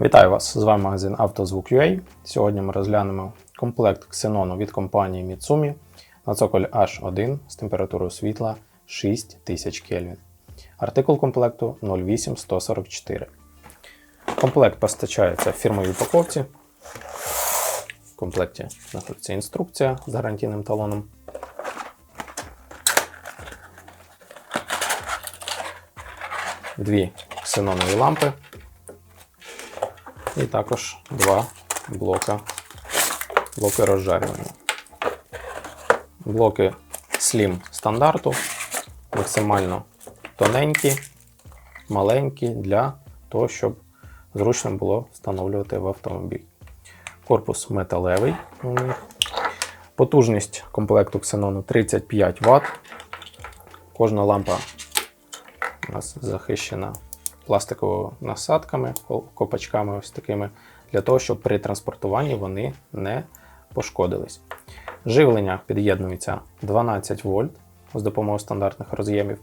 Вітаю вас! З вами магазин «Автозвук.UA». Сьогодні ми розглянемо комплект ксенону від компанії Mitsumi на цоколь H1 з температурою світла 6000 Кельвін. Артикул комплекту 08144. Комплект постачається в фірмовій упаковці. В комплекті знаходиться інструкція з гарантійним талоном. Дві ксенонові лампи і також два блока, блоки розжарювання. Блоки Slim стандарту, максимально тоненькі, маленькі для того, щоб зручно було встановлювати в автомобіль. Корпус металевий. у них. Потужність комплекту ксенону 35 Вт. Кожна лампа у нас захищена пластиковими насадками, копачками ось такими, для того, щоб при транспортуванні вони не пошкодились. Живлення під'єднується 12 вольт з допомогою стандартних роз'ємів.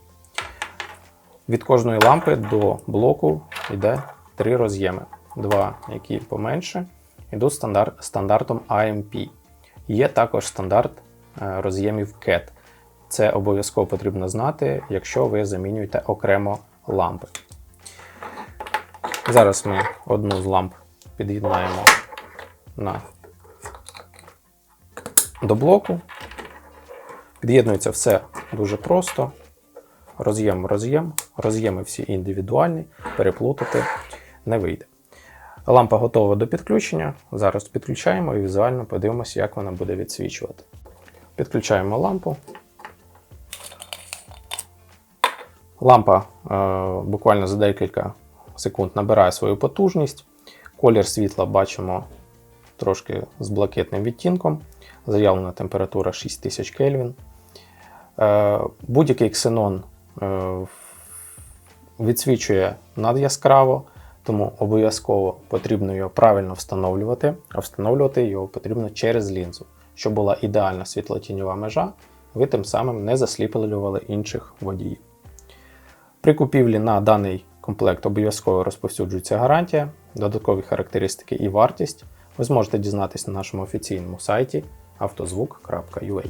Від кожної лампи до блоку йде три роз'єми. Два, які поменше, йдуть стандарт, стандартом AMP. Є також стандарт е, роз'ємів CAT. Це обов'язково потрібно знати, якщо ви замінюєте окремо лампи. Зараз ми одну з ламп під'єднаємо на до блоку. Під'єднується все дуже просто. Роз'єм роз'єм. Роз'єми всі індивідуальні, переплутати не вийде. Лампа готова до підключення. Зараз підключаємо і візуально подивимося, як вона буде відсвічувати. Підключаємо лампу. Лампа е, буквально за декілька секунд набирає свою потужність. Колір світла бачимо трошки з блакитним відтінком. Заявлена температура 6000 Кельвін. Е, Будь-який ксенон е, відсвічує надяскраво, тому обов'язково потрібно його правильно встановлювати, а встановлювати його потрібно через лінзу, щоб була ідеальна світлотіньова межа, ви тим самим не засліплювали інших водіїв. При купівлі на даний комплект обов'язково розповсюджується гарантія, додаткові характеристики і вартість ви зможете дізнатися на нашому офіційному сайті автозвук.ua.